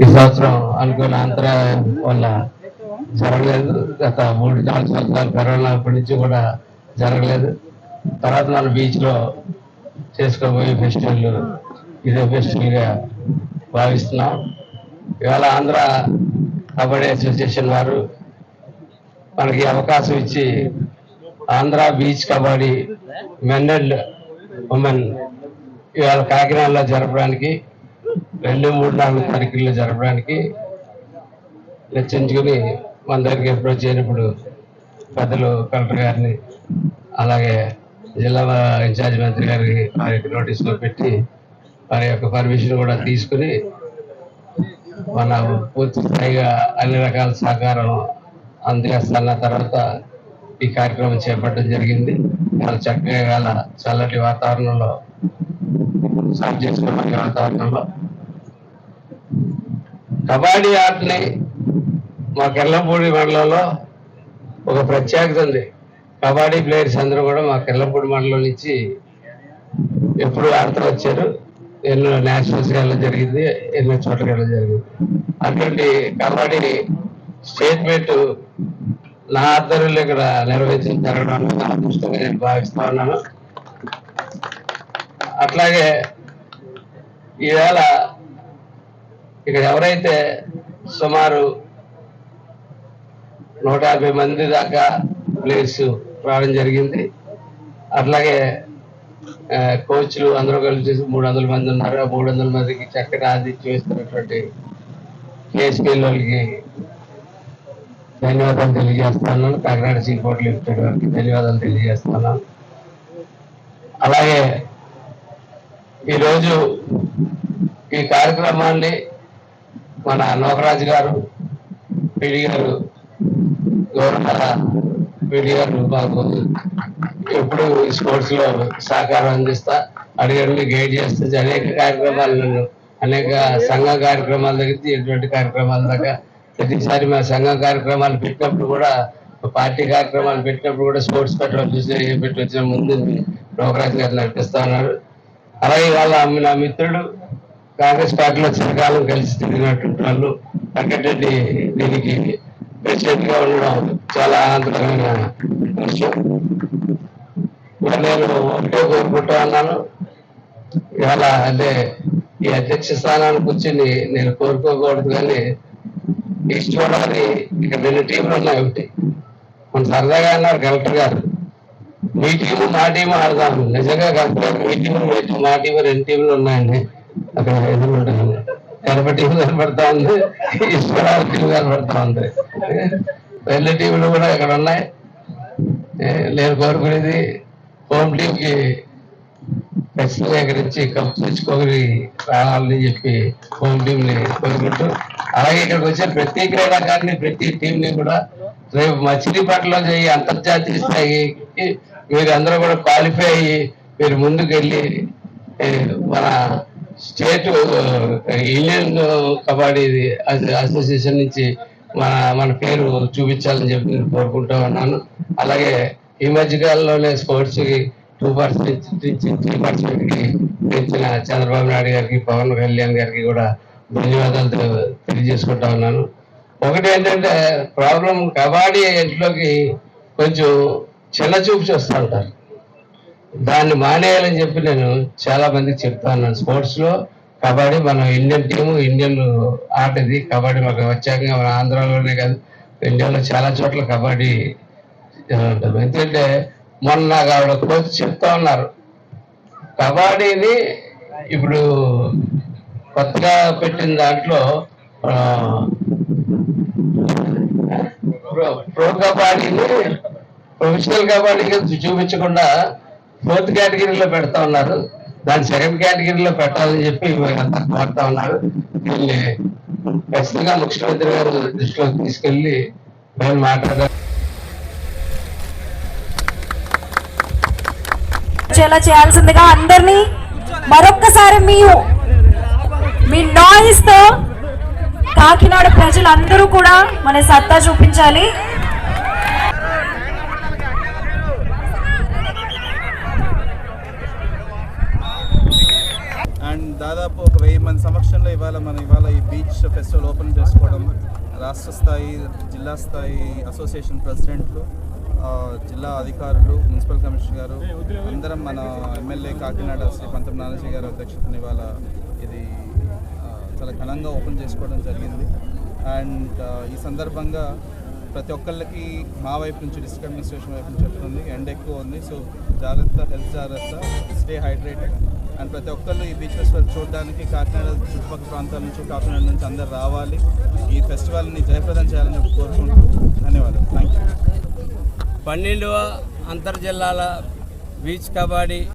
ఈ సంవత్సరం అనుకున్న అంతరాయం వల్ల జరగలేదు. గత మూడు నాలుగు సంవత్సరాలు కరోనా అప్పటి నుంచి కూడా జరగలేదు. తర్వాత మన బీచ్లో చేసుకోబోయే ఫెస్టివల్ ఇదే ఫెస్టివల్గా భావిస్తున్నాం. ఇవాళ ఆంధ్ర కబడ్డీ అసోసియేషన్ వారు మనకి అవకాశం ఇచ్చి Andhra beach kabaddi men and women ఇవాళ కాకినాడలో జరపడానికి రెండు మూడు నాలుగు తారీఖుల్లో జరపడానికి నిశ్చయించుకుని మన దగ్గరికి ఎప్పుడు వచ్చేటప్పుడు పెద్దలు కలెక్టర్ గారిని అలాగే జిల్లా ఇన్ఛార్జ్ మంత్రి గారికి వారి యొక్క నోటీసులో పెట్టి వారి యొక్క పర్మిషన్ కూడా తీసుకుని మన పూర్తి స్థాయిగా అన్ని రకాల సహకారం అందజేస్తున్న తర్వాత ఈ కార్యక్రమం చేపట్టడం జరిగింది. చాలా చక్కగా గల చల్లటి వాతావరణంలో సాగు చేసుకున్న వాతావరణంలో కబడ్డీ ఆటని మా కెల్లపూడి మండలంలో ఒక ప్రత్యేకత ఉంది. కబడ్డీ ప్లేయర్స్ అందరూ కూడా మా కెల్లపూడి మండలం నుంచి ఎప్పుడు ఆడుతూ వచ్చారు. ఎన్నో నేషనల్స్ వెళ్ళడం జరిగింది ఎన్నో చోట్లకి వెళ్ళడం జరిగింది. అటువంటి కబడ్డీ స్టేట్మెంట్ నా ఆధ్వర్యంలో ఇక్కడ నిర్వహించడం జరగడం నా అదృష్టంగా నేను భావిస్తా ఉన్నాను. అట్లాగే ఈవేళ ఇక్కడ ఎవరైతే సుమారు నూట యాభై మంది దాకా ప్లేస్ రావడం జరిగింది. అట్లాగే కోచ్లు అందరూ కలిసి మూడు వందల మంది ఉన్నారు. ఆ మూడు వందల మందికి చక్కటి ఆతిథ్యం ఇస్తున్నటువంటి కేఎస్పీఎల్ వాళ్ళకి ధన్యవాదాలు తెలియజేస్తున్నాను. కాకినాడ సీపోర్ట్ లిమిటెడ్ వారికి ధన్యవాదాలు తెలియజేస్తున్నాను. అలాగే ఈరోజు ఈ కార్యక్రమాన్ని మన లోకరాజు గారు పిడి గారు గౌరవ పిడి గారు మాకు ఎప్పుడు స్పోర్ట్స్లో సహకారం అందిస్తా అడిగండి గైడ్ చేస్తుంది? అనేక కార్యక్రమాలు అనేక సంఘ కార్యక్రమాల దగ్గర ఎటువంటి కార్యక్రమాల దాకా ప్రతిసారి మా సంఘ కార్యక్రమాలు పెట్టినప్పుడు కూడా పార్టీ కార్యక్రమాలు పెట్టినప్పుడు కూడా స్పోర్ట్స్ పెట్టడం చూసి పెట్టి వచ్చిన ముందు నోకరాజు గారు నడిపిస్తా ఉన్నారు. అలాగే వాళ్ళ నా మిత్రుడు కాంగ్రెస్ పార్టీలో చిరకాలం కలిసి తిరిగినటువంటి వాళ్ళు వెంకటరెడ్డి దీనికి ప్రెసిడెంట్గా ఉండడం చాలా ఆనందకరమైన విషయం. నేను ఒకటే కోరుకుంటా ఉన్నాను. ఇవాళ అంటే ఈ అధ్యక్ష స్థానానికి కూర్చుని నేను కోరుకోకూడదు కానీ ఈస్ట్ గోదావరి ఇక్కడ రెండు టీంలు ఉన్నాయి ఒకటి. మన సరదాగా అన్నారు కలెక్టర్ గారు. మీ టీము మా టీము ఆడదాము. నిజంగా కలెక్టర్ మీ టీము మీ టీము, మా టీము రెండు టీంలు ఉన్నాయండి అక్కడ ఎదురుంటాను కడప టీం కనబడతా ఉంది ఈస్ట్ కనపడతా కనబడతా ఉంది పెళ్ళి టీంలు కూడా ఇక్కడ ఉన్నాయి నేను కోరుకునేది హోమ్ టీమ్ ఖచ్చితంగా ఇక్కడ నుంచి కప్పు తెచ్చుకోగలి రావాలని చెప్పి హోమ్ టీంని కోరుకుంటూ అలాగే ఇక్కడికి వచ్చే ప్రతి క్రీడాకారిని ప్రతి టీంని కూడా రేపు మచిలీపట్నంలో చేయి అంతర్జాతీయ స్థాయికి మీరు అందరూ కూడా క్వాలిఫై అయ్యి మీరు ముందుకెళ్ళి మన స్టేట్ ఇండియన్ కబడ్డీ అసోసియేషన్ నుంచి మన మన పేరు చూపించాలని చెప్పి నేను కోరుకుంటూ ఉన్నాను. అలాగే ఈ మధ్య కాలంలోనే స్పోర్ట్స్కి టూ పర్సెంట్ నుంచి త్రీ పర్సెంట్కి పెంచిన చంద్రబాబు నాయుడు గారికి పవన్ కళ్యాణ్ గారికి కూడా ధన్యవాదాలు తెలియజేసుకుంటా ఉన్నాను. ఒకటి ఏంటంటే ప్రాబ్లం కబడ్డీ ఇంట్లోకి కొంచెం చిన్న చూపు చూస్తూ ఉంటారు. దాన్ని మానేయాలని చెప్పి నేను చాలా మందికి చెప్తా ఉన్నాను స్పోర్ట్స్లో కబడ్డీ మనం ఇండియన్ టీము ఇండియన్ ఆట ఇది. కబడ్డీ మనకు వచ్చాక మన ఆంధ్రాలోనే కాదు ఇండియాలో చాలా చోట్ల కబడ్డీ ఉంటుంది. ఎందుకంటే మొన్న నాకు ఆవిడ కోచ్ చెప్తా ఉన్నారు. కబడ్డీని ఇప్పుడు కొత్తగా పెట్టిన దాంట్లో ప్రో కబడ్డీని ప్రొఫెషనల్ కబడ్డీకి చూపించకుండా ఫోర్త్ కేటగిరీలో పెడతా ఉన్నారు. దాన్ని సెకండ్ కేటగిరీలో పెట్టాలని చెప్పి వీళ్ళంతా కోరుతా ఉన్నారు. దీన్ని ఖచ్చితంగా ముఖ్యమంత్రి గారు దృష్టిలోకి తీసుకెళ్ళి మేము మాట్లాడారు చేలా చేయాల్సిందిగా అందరినీ మరొక్కసారి మీ మీ నాయిస్తో కాకినాడ ప్రజలందరూ కూడా మన సత్తా చూపించాలి. దాదాపు ఒక వెయ్యి మంది సమక్షంలో ఇవాళ మనం ఇవాళ ఈ బీచ్ ఫెస్టివల్ ఓపెన్ చేసుకోవడం రాష్ట్ర స్థాయి జిల్లా స్థాయి అసోసియేషన్ ప్రెసిడెంట్లు జిల్లా అధికారులు మున్సిపల్ కమిషనర్ గారు అందరం మన ఎమ్మెల్యే కాకినాడ శ్రీ పంతం నానాజీ గారి అధ్యక్షతన ఇవాళ ఇది చాలా ఘనంగా ఓపెన్ చేసుకోవడం జరిగింది. అండ్ ఈ సందర్భంగా ప్రతి ఒక్కళ్ళకి మా వైపు నుంచి డిస్ట్రిక్ట్ అడ్మినిస్ట్రేషన్ వైపు నుంచి చెప్తుంది ఎండ ఎక్కువ ఉంది. సో జాగ్రత్త హెల్త్ జాగ్రత్త స్టే హైడ్రేటెడ్. అండ్ ప్రతి ఒక్కళ్ళు ఈ బీచ్ ఫెస్టివల్ చూడడానికి కాకినాడ చుట్టుపక్కల ప్రాంతాల నుంచి కాకినాడ నుంచి అందరు రావాలి. ఈ ఫెస్టివల్ని జయప్రదం చేయాలని చెప్పి కోరుకుంటూ ధన్యవాదాలు. థ్యాంక్ యూ పన్నెండవ అంతర్జిల్లాల బీచ్ కబడ్డీ